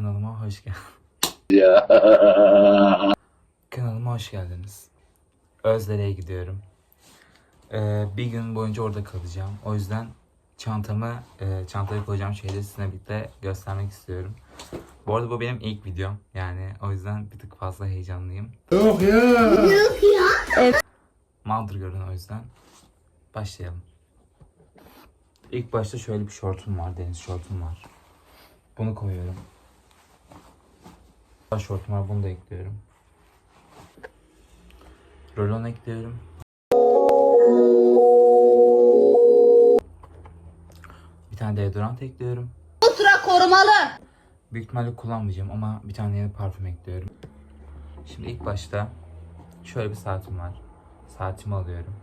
Kanalıma hoş geldiniz. Kanalıma hoş geldiniz. Özdere'ye gidiyorum. Ee, bir gün boyunca orada kalacağım. O yüzden çantamı, e, çantaya koyacağım şeyleri sizinle birlikte göstermek istiyorum. Bu arada bu benim ilk videom. Yani o yüzden bir tık fazla heyecanlıyım. Yok ya. Yok ya. Mağdur görün o yüzden. Başlayalım. İlk başta şöyle bir şortum var. Deniz şortum var. Bunu koyuyorum. Şortum var. Bunu da ekliyorum. Rolon ekliyorum. Bir tane deodorant ekliyorum. Ultra korumalı. Büyük ihtimalle kullanmayacağım ama bir tane yeni parfüm ekliyorum. Şimdi ilk başta şöyle bir saatim var. Saatimi alıyorum.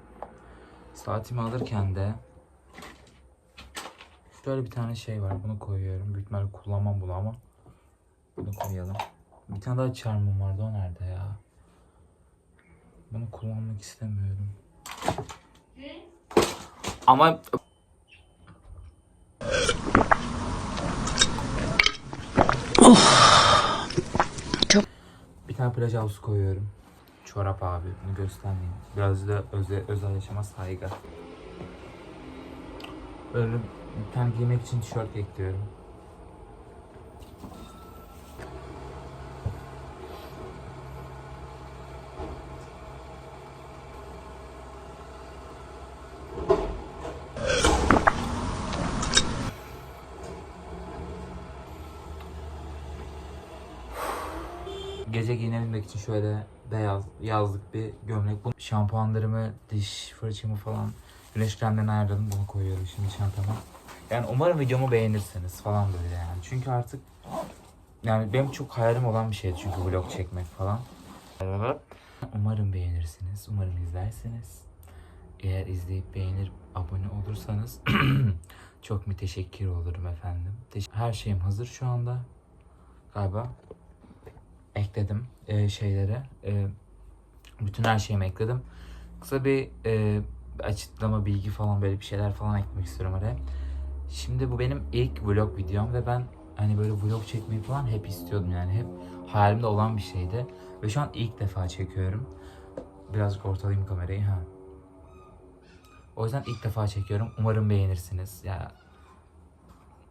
Saatimi alırken de şöyle bir tane şey var. Bunu koyuyorum. Büyük ihtimalle kullanmam bunu ama bunu koyalım. Bir tane daha charmım vardı. O nerede ya? Bunu kullanmak istemiyorum. Ama Bir tane plaj havlusu koyuyorum. Çorap abi. Bunu göstermeyeyim. Biraz da özel, özel yaşama saygı. Böyle bir tane giymek için tişört ekliyorum. Gece giyinebilmek için şöyle beyaz yazlık bir gömlek. Bu şampuanlarımı, diş fırçamı falan güneş kremlerini ayarladım. Bunu koyuyorum şimdi çantama. Yani umarım videomu beğenirsiniz falan böyle yani. Çünkü artık yani benim çok hayalim olan bir şey çünkü vlog çekmek falan. Umarım beğenirsiniz. Umarım izlersiniz. Eğer izleyip beğenir abone olursanız çok müteşekkir olurum efendim. Her şeyim hazır şu anda. Galiba ekledim e, şeylere. E, bütün her şeyimi ekledim. Kısa bir e, açıklama, bilgi falan böyle bir şeyler falan eklemek istiyorum araya. Şimdi bu benim ilk vlog videom ve ben hani böyle vlog çekmeyi falan hep istiyordum yani hep hayalimde olan bir şeydi. Ve şu an ilk defa çekiyorum. Birazcık ortalayayım kamerayı ha. O yüzden ilk defa çekiyorum. Umarım beğenirsiniz. Ya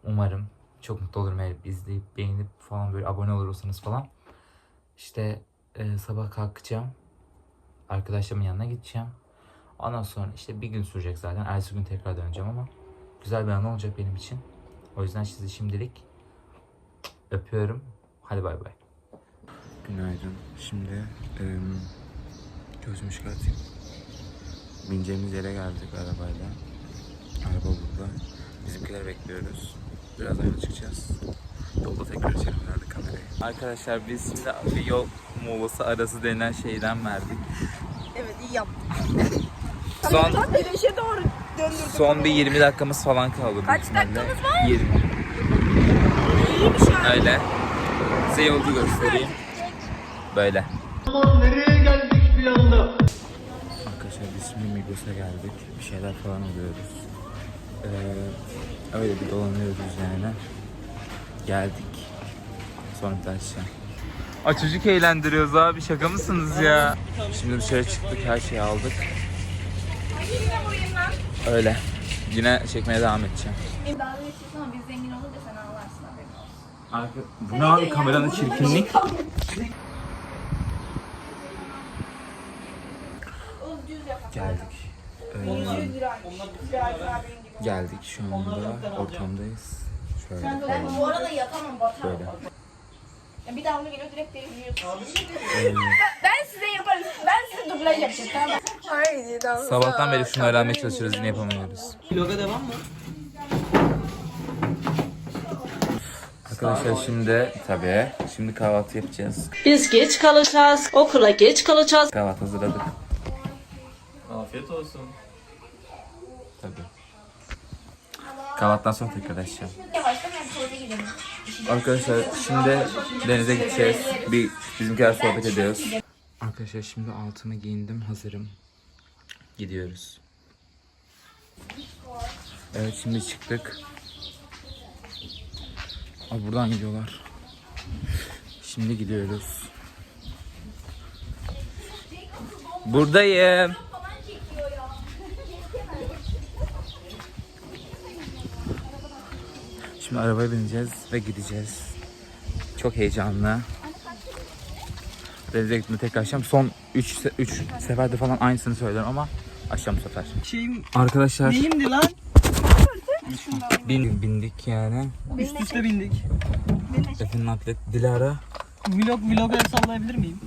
umarım çok mutlu olurum eğer izleyip beğenip falan böyle abone olursanız falan. İşte e, sabah kalkacağım. Arkadaşlarımın yanına gideceğim. Ondan sonra işte bir gün sürecek zaten. Ertesi gün tekrar döneceğim ama güzel bir an olacak benim için. O yüzden sizi şimdilik öpüyorum. Hadi bay bay. Günaydın. Şimdi em, gözümü çıkartayım. Bineceğimiz yere geldik arabayla. Araba burada. Bizimkileri bekliyoruz. Birazdan yola çıkacağız. Yolda tekrar içelim herhalde kamerayı. Arkadaşlar biz şimdi bir yol molası arası denilen şeyden verdik. Evet iyi yaptın. Son güneşe doğru döndürdüm. son bir 20 dakikamız falan kaldı. Kaç dakikamız var? 20. İyiymiş ha. Öyle. Size yolcu göstereyim. Böyle. Nereye geldik bir anda? Arkadaşlar biz şimdi Migros'a geldik. Bir şeyler falan alıyoruz. Ee, öyle bir dolanıyoruz yani. Geldik. Sonra bir daha aşağı. Aa çocuk eğlendiriyoruz abi şaka mısınız ya? Şimdi dışarı çıktık her şeyi aldık. Öyle. Yine çekmeye devam edeceğim. Dalga geçiyorsun ama biz zengin olunca sen ağlarsın haberin olsun. Arka... Bu ne abi kameranın çirkinlik? Geldik. Ee, geldik şu anda ortamdayız. Şöyle koyalım. Bu arada yapamam batar. Böyle. Ya bir daha onu geliyor direkt değiştiriyorsun. Ee, Ben size yaparım. Ben size dublaj yapacağım. Tamam. Haydi dans. sabahtan beri şunu öğrenmeye çalışıyoruz yine yapamıyoruz. Vloga devam mı? Arkadaşlar şimdi tabii şimdi kahvaltı yapacağız. Biz geç kalacağız. Okula geç kalacağız. Kahvaltı hazırladık. Afiyet olsun. Tabii. Kahvaltıdan sonra tekrar açacağım. Arkadaşlar şimdi denize gideceğiz. Bir bizimkiler sohbet ediyoruz. Arkadaşlar şimdi altımı giyindim. Hazırım. Gidiyoruz. Evet şimdi çıktık. Abi buradan gidiyorlar. Şimdi gidiyoruz. Buradayım. Şimdi arabaya bineceğiz ve gideceğiz. Çok heyecanlı. Denize gitme tekrar akşam. Son 3 3 seferde falan aynısını söylüyorum ama akşam bu sefer. Şeyim Arkadaşlar neyimdi lan? bin, bindik yani. Üst üste bindik. Efendim atlet Dilara. Vlog vlog el sallayabilir miyim?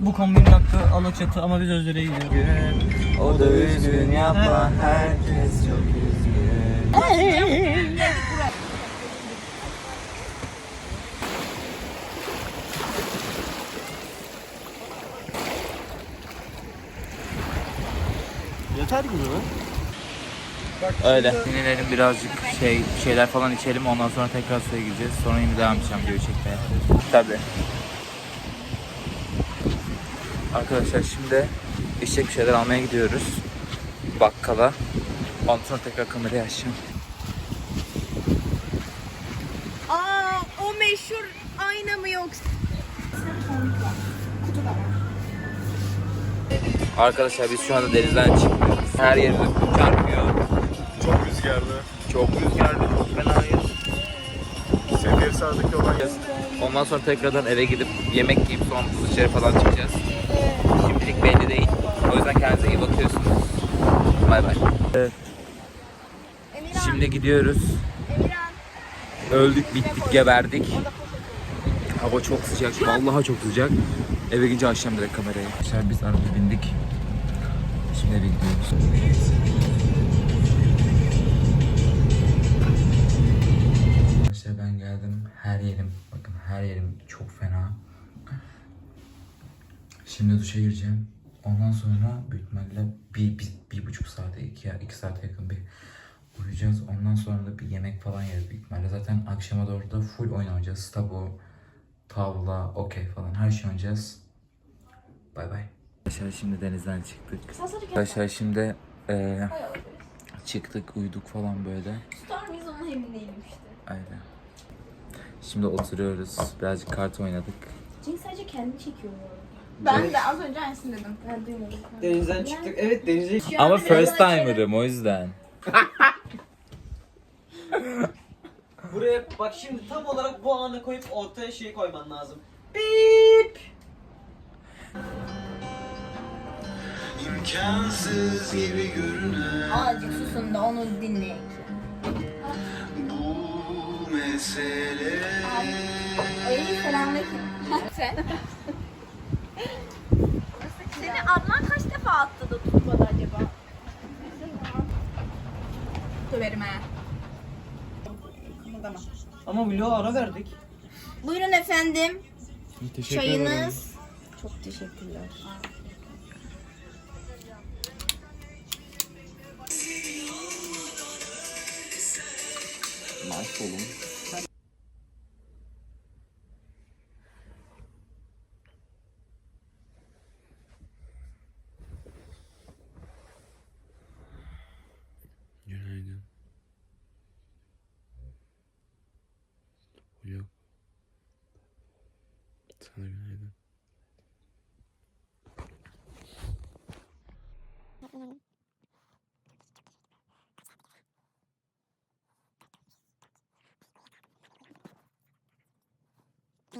Bu kombinin hakkı Alaçatı ama biz Özdere'ye gidiyoruz. O da üzgün yapma herkes çok üzgün. Yeter gibi mi? Öyle. Dinlenelim birazcık şey şeyler falan içelim ondan sonra tekrar suya gireceğiz. Sonra yine devam edeceğim video çekmeye. Tabii. Arkadaşlar şimdi içecek bir şeyler almaya gidiyoruz. Bakkala. Ondan sonra tekrar kamerayı açacağım. Aa o meşhur ayna mı yoksa? Arkadaşlar biz şu anda denizden çıktık. Her yerimiz çarpıyor. Çok rüzgarlı. Çok rüzgarlı, çok fenayız. Seviye sağdaki olan Ondan sonra tekrardan eve gidip yemek yiyip sonra dışarı falan çıkacağız. Şimdilik belli değil. O yüzden kendinize iyi bakıyorsunuz. Bay bay. Evet. Şimdi gidiyoruz. Öldük, bittik, geberdik. Hava çok sıcak. Vallahi çok sıcak. Eve gidince açacağım direkt kamerayı. Arkadaşlar biz arabaya bindik. Şimdi eve gidiyoruz. Arkadaşlar ben geldim. Her yerim, bakın her yerim çok fena. Şimdi duşa gireceğim. Ondan sonra büyük ihtimalle bir, bir, bir buçuk saate, iki, iki saate yakın bir uyuyacağız. Ondan sonra da bir yemek falan yeriz büyük ihtimalle. Zaten akşama doğru da full oynayacağız. Tabu, tavla, okey falan her şey oynayacağız. Bay bay. Arkadaşlar şimdi denizden çıktık. Arkadaşlar şimdi eee, çıktık, uyuduk falan böyle. Tutar mıyız ona emin değilim işte. Aynen. Şimdi oturuyoruz. Birazcık kart oynadık. Cenk sadece kendini çekiyor bu arada. Ben de az önce aynısını dedim. Ben duymadım. Denizden çıktık. Evet denize Ama first timer'ım o yüzden. Buraya bak şimdi tam olarak bu anı koyup ortaya şey koyman lazım. Bip. İmkansız gibi görünen Azıcık susun da onu dinleyin. bu mesele Ay selamünaleyküm. Sen? Seni ablan kaç defa attı da tutmadı acaba? Döverim ha. Ama vloga ara verdik. Buyurun efendim. Teşekkür Çayınız. Çok teşekkürler. Günaydın. Yok. Sana günaydın.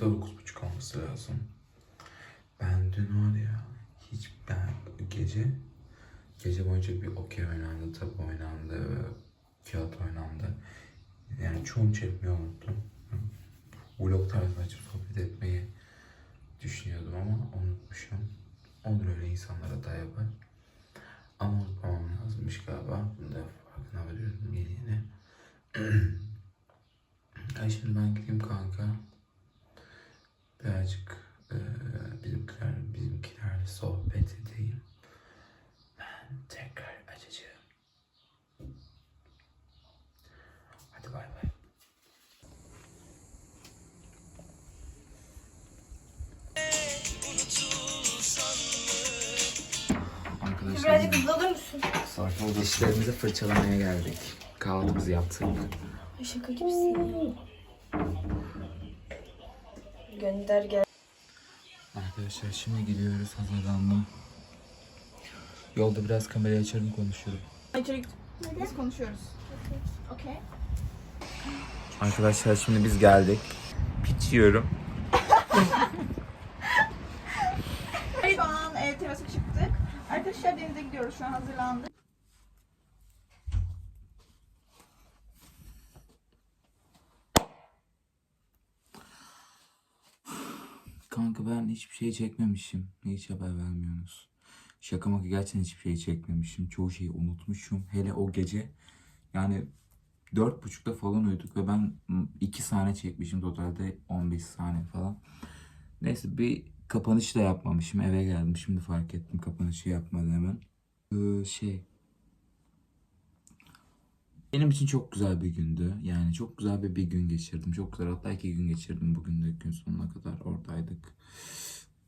Dokuz buçuk olması lazım. Ben dün var ya hiç ben gece gece boyunca bir okey oynandı, tabu oynandı, kağıt oynandı. Yani çoğunu çekmeyi unuttum. Vlog tarzı açıp sohbet etmeyi düşünüyordum ama unutmuşum. Olur öyle insanlara da yapar. Ama unutmamam lazımmış galiba. Bunu da çağırıyorum gelini. Ay şimdi ben gideyim kanka. Birazcık eee bizimkiler, bizimkilerle sohbet edeyim. Ben tekrar açacağım. Hadi bay bay. Arkadaşlar hızlı olur musun? ol. Dişlerimizi fırçalamaya geldik. Kahvaltımızı yaptık. Şaka gibisin ya. Gönder gel. Arkadaşlar şimdi gidiyoruz. Hazırlandım. Yolda biraz kamerayı açarım konuşurum. Biz konuşuyoruz. Okey. Arkadaşlar şimdi biz geldik. Piç yiyorum. Şu an e, terasa çıktık. Arkadaşlar denize gidiyoruz şu an hazırlandık. Kanka ben hiçbir şey çekmemişim. Hiç haber vermiyorsunuz. Şaka maka gerçekten hiçbir şey çekmemişim. Çoğu şeyi unutmuşum. Hele o gece yani dört buçukta falan uyuduk ve ben iki sahne çekmişim. Totalde 15 sahne falan. Neyse bir kapanış da yapmamışım. Eve geldim. Şimdi fark ettim kapanışı yapmadan hemen. Ee, şey benim için çok güzel bir gündü. Yani çok güzel bir, bir gün geçirdim. Çok güzel hatta iki gün geçirdim. Bugün de gün sonuna kadar oradaydık.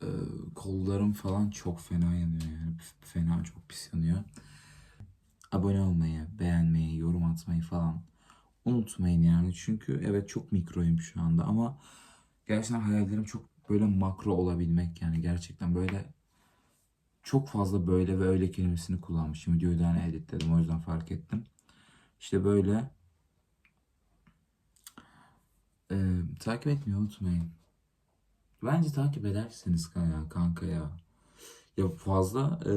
Ee, kollarım falan çok fena yanıyor yani. Fena çok pis yanıyor. Abone olmayı, beğenmeyi, yorum atmayı falan unutmayın yani. Çünkü evet çok mikroyum şu anda ama gerçekten hayallerim çok böyle makro olabilmek yani. Gerçekten böyle çok fazla böyle ve öyle kelimesini kullanmışım. Videoyu da hani editledim o yüzden fark ettim. İşte böyle. Ee, takip etmeyi unutmayın. Bence takip ederseniz kanka, kanka ya. Ya fazla e,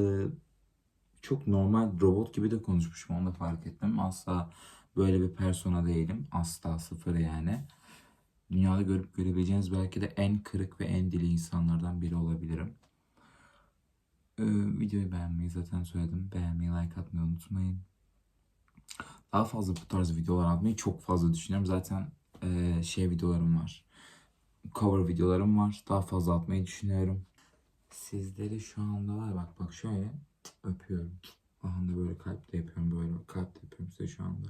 çok normal robot gibi de konuşmuşum onu da fark ettim. Asla böyle bir persona değilim. Asla sıfır yani. Dünyada görüp görebileceğiniz belki de en kırık ve en dili insanlardan biri olabilirim. Ee, videoyu beğenmeyi zaten söyledim. Beğenmeyi, like atmayı unutmayın daha fazla bu tarz videolar atmayı çok fazla düşünüyorum. Zaten eee, şey videolarım var. Cover videolarım var. Daha fazla atmayı düşünüyorum. Sizleri şu anda var bak bak şöyle öpüyorum. Aha da böyle kalp de yapıyorum böyle bak, kalp de yapıyorum size şu anda.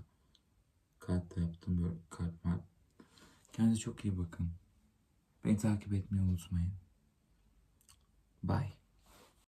Kalp de yaptım böyle kalp kalp. Kendinize çok iyi bakın. Beni takip etmeyi unutmayın. Bye.